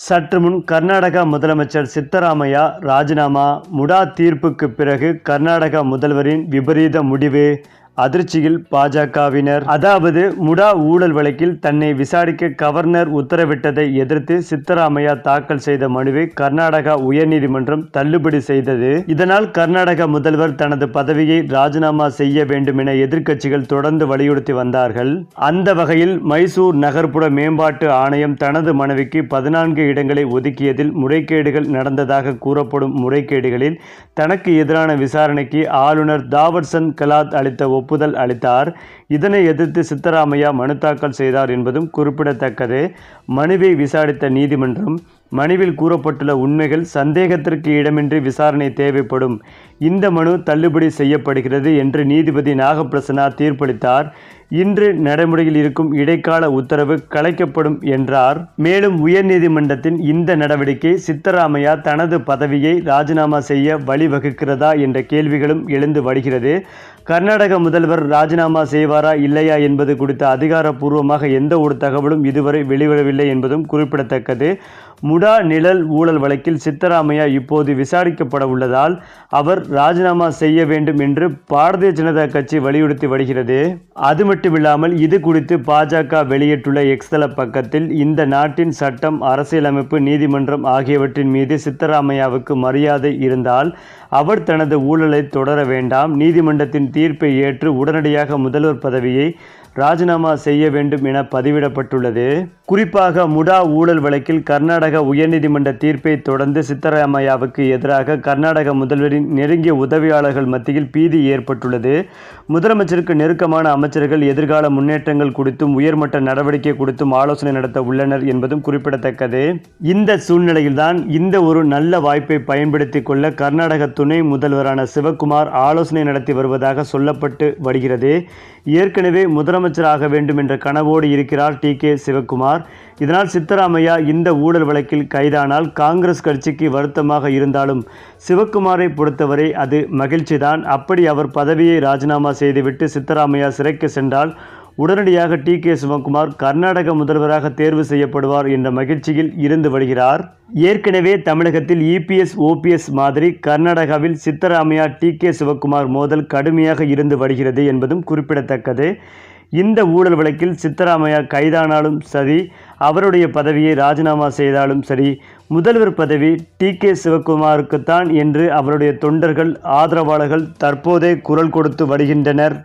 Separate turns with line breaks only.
சற்று முன் கர்நாடக முதலமைச்சர் சித்தராமையா ராஜினாமா முடா தீர்ப்புக்கு பிறகு கர்நாடக முதல்வரின் விபரீத முடிவு அதிர்ச்சியில் பாஜகவினர். அதாவது முடா ஊழல் வழக்கில் தன்னை விசாரிக்க கவர்னர் உத்தரவிட்டதை எதிர்த்து சித்தராமையா தாக்கல் செய்த மனுவை கர்நாடகா உயர்நீதிமன்றம் தள்ளுபடி செய்தது. இதனால் கர்நாடக முதல்வர் தனது பதவியை ராஜினாமா செய்ய வேண்டும் என எதிர்க்கட்சிகள் தொடர்ந்து வலியுறுத்தி வந்தார்கள். அந்த வகையில் மைசூர் நகர்ப்புற மேம்பாட்டு ஆணையம் தனது மனைவிக்கு பதினான்கு இடங்களை ஒதுக்கியதில் முறைகேடுகள் நடந்ததாக கூறப்படும் முறைகேடுகளில் தனக்கு எதிரான விசாரணைக்கு ஆளுநர் தாவர்சன் கெலாத் அளித்த ஒப்புதல் அளித்தார். இதனை எதிர்த்து சித்தராமையா மனு தாக்கல் செய்தார் என்பதும் குறிப்பிடத்தக்கது. மனுவை விசாரித்த நீதிமன்றம் மனுவில் கூறப்பட்டுள்ள உண்மைகள் சந்தேகத்திற்கு இடமின்றி விசாரணை தேவைப்படும். இந்த மனு தள்ளுபடி செய்யப்படுகிறது என்று நீதிபதி நாகப்பிரசன்னா தீர்ப்பளித்தார். இன்று நடைமுறையில் இருக்கும் இடைக்கால உத்தரவு கலைக்கப்படும் என்றார். மேலும் உயர்நீதிமன்றத்தின் இந்த நடவடிக்கை சித்தராமையா தனது பதவியை ராஜினாமா செய்ய வழிவகுக்கிறதா என்ற கேள்விகளும் எழுந்து வருகிறது. கர்நாடக முதல்வர் ராஜினாமா செய்வாரா இல்லையா என்பது குறித்த அதிகாரப்பூர்வமாக எந்த ஒரு தகவலும் இதுவரை வெளிவரவில்லை என்பதும் குறிப்பிடத்தக்கது. முடா நிழல் ஊழல் வழக்கில் சித்தராமையா இப்போது விசாரிக்கப்பட உள்ளதால் அவர் ராஜினாமா செய்ய வேண்டும் என்று பாரதிய ஜனதா கட்சி வலியுறுத்தி வருகிறது. அது மட்டுமில்லாமல் இது குறித்து பாஜக வெளியிட்டுள்ள எக்ஸ்தல பக்கத்தில் இந்த நாட்டின் சட்டம் அரசியலமைப்பு நீதிமன்றம் ஆகியவற்றின் மீது சித்தராமையாவுக்கு மரியாதை இருந்தால் அவர் தனது ஊழலை தொடர வேண்டாம். நீதிமன்றத்தின் தீர்ப்பை ஏற்று உடனடியாக முதல்வர் பதவியை ராஜினாமா செய்ய வேண்டும் என பதிவிடப்பட்டுள்ளது. குறிப்பாக முடா ஊழல் வழக்கில் கர்நாடக உயர்நீதிமன்ற தீர்ப்பை தொடர்ந்து சித்தராமையாவுக்கு எதிராக கர்நாடக முதல்வரின் நெருங்கிய உதவியாளர்கள் மத்தியில் பீதி ஏற்பட்டுள்ளது. முதலமைச்சருக்கு நெருக்கமான அமைச்சர்கள் எதிர்கால முன்னேற்றங்கள் குறித்தும் உயர்மட்ட நடவடிக்கை குறித்தும் ஆலோசனை நடத்த உள்ளனர் என்பதும் குறிப்பிடத்தக்கது. இந்த சூழ்நிலையில்தான் இந்த ஒரு நல்ல வாய்ப்பை பயன்படுத்தி கொள்ள கர்நாடக துணை முதல்வரான சிவக்குமார் ஆலோசனை நடத்தி வருவதாக சொல்லப்பட்டு வருகிறது. ஏற்கனவே முதலமைச்சராக வேண்டும் என்ற கனவோடு இருக்கிறார் டி கே சிவக்குமார். இதனால் சித்தராமையா இந்த ஊழல் வழக்கில் கைதானால் காங்கிரஸ் கட்சிக்கு வருத்தமாக இருந்தாலும் சிவக்குமாரை பொறுத்தவரை அது மகிழ்ச்சிதான். அப்படி அவர் பதவியை ராஜினாமா செய்துவிட்டு சித்தராமையா சிறைக்கு சென்றால் உடனடியாக டி கே சிவகுமார் கர்நாடக முதல்வராக தேர்வு செய்யப்படுவார் என்ற மகிழ்ச்சியில் இருந்து வருகிறார். ஏற்கனவே தமிழகத்தில் இபிஎஸ் ஓபிஎஸ் மாதிரி கர்நாடகாவில் சித்தராமையா டி கே சிவகுமார் மோதல் கடுமையாக இருந்து வருகிறது என்பதும் குறிப்பிடத்தக்கது. இந்த ஊழல் வழக்கில் சித்தராமையா கைதானாலும் சரி அவருடைய பதவியை ராஜினாமா செய்தாலும் சரி முதல்வர் பதவி டி கே சிவகுமாருக்குத்தான் என்று அவருடைய தொண்டர்கள் ஆதரவாளர்கள் தற்போதே குரல் கொடுத்து வருகின்றனர்.